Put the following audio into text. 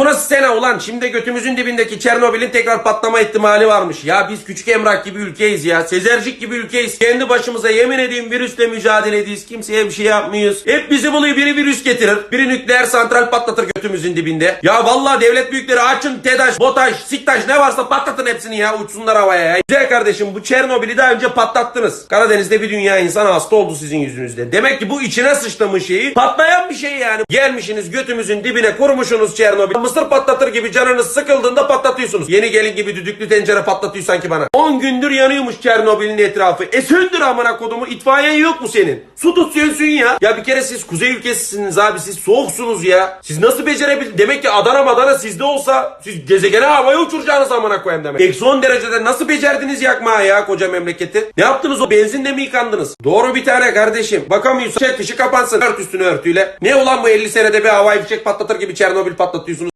bu nasıl sene ulan? Şimdi götümüzün dibindeki Çernobil'in tekrar patlama ihtimali varmış. Ya biz küçük emrak gibi ülkeyiz ya. Sezercik gibi ülkeyiz. Kendi başımıza yemin edeyim virüsle mücadele ediyoruz. Kimseye bir şey yapmıyoruz. Hep bizi buluyor. Biri virüs getirir. Biri nükleer santral patlatır götümüzün dibinde. Ya vallahi devlet büyükleri açın TEDAŞ, BOTAŞ, SİKTAŞ ne varsa patlatın hepsini ya. Uçsunlar havaya ya. Güzel kardeşim bu Çernobil'i daha önce patlattınız. Karadeniz'de bir dünya insan hasta oldu sizin yüzünüzden. Demek ki bu içine sıçtığımız şeyi patlayan bir şey yani. Gelmişsiniz götümüzün dibine kurmuşsunuz Çernobil. Mısır patlatır gibi canınız sıkıldığında patlatıyorsunuz. Yeni gelin gibi düdüklü tencere patlatıyor sanki bana. 10 gündür yanıyormuş Çernobil'in etrafı. E söndür amına kodumu itfaiyen yok mu senin? Su tut sönsün ya. Ya bir kere siz kuzey ülkesisiniz abi siz soğuksunuz ya. Siz nasıl becerebildiniz? Demek ki Adana Madana sizde olsa siz gezegene havaya uçuracağınız amına koyayım demek. Eksi 10 derecede nasıl becerdiniz yakmaya ya koca memleketi? Ne yaptınız o benzinle mi yıkandınız? Doğru bir tane kardeşim. Bakamıyorsun. Çek dışı kapansın. Ört üstünü örtüyle. Ne ulan bu 50 senede bir havai fişek patlatır gibi Çernobil patlatıyorsunuz?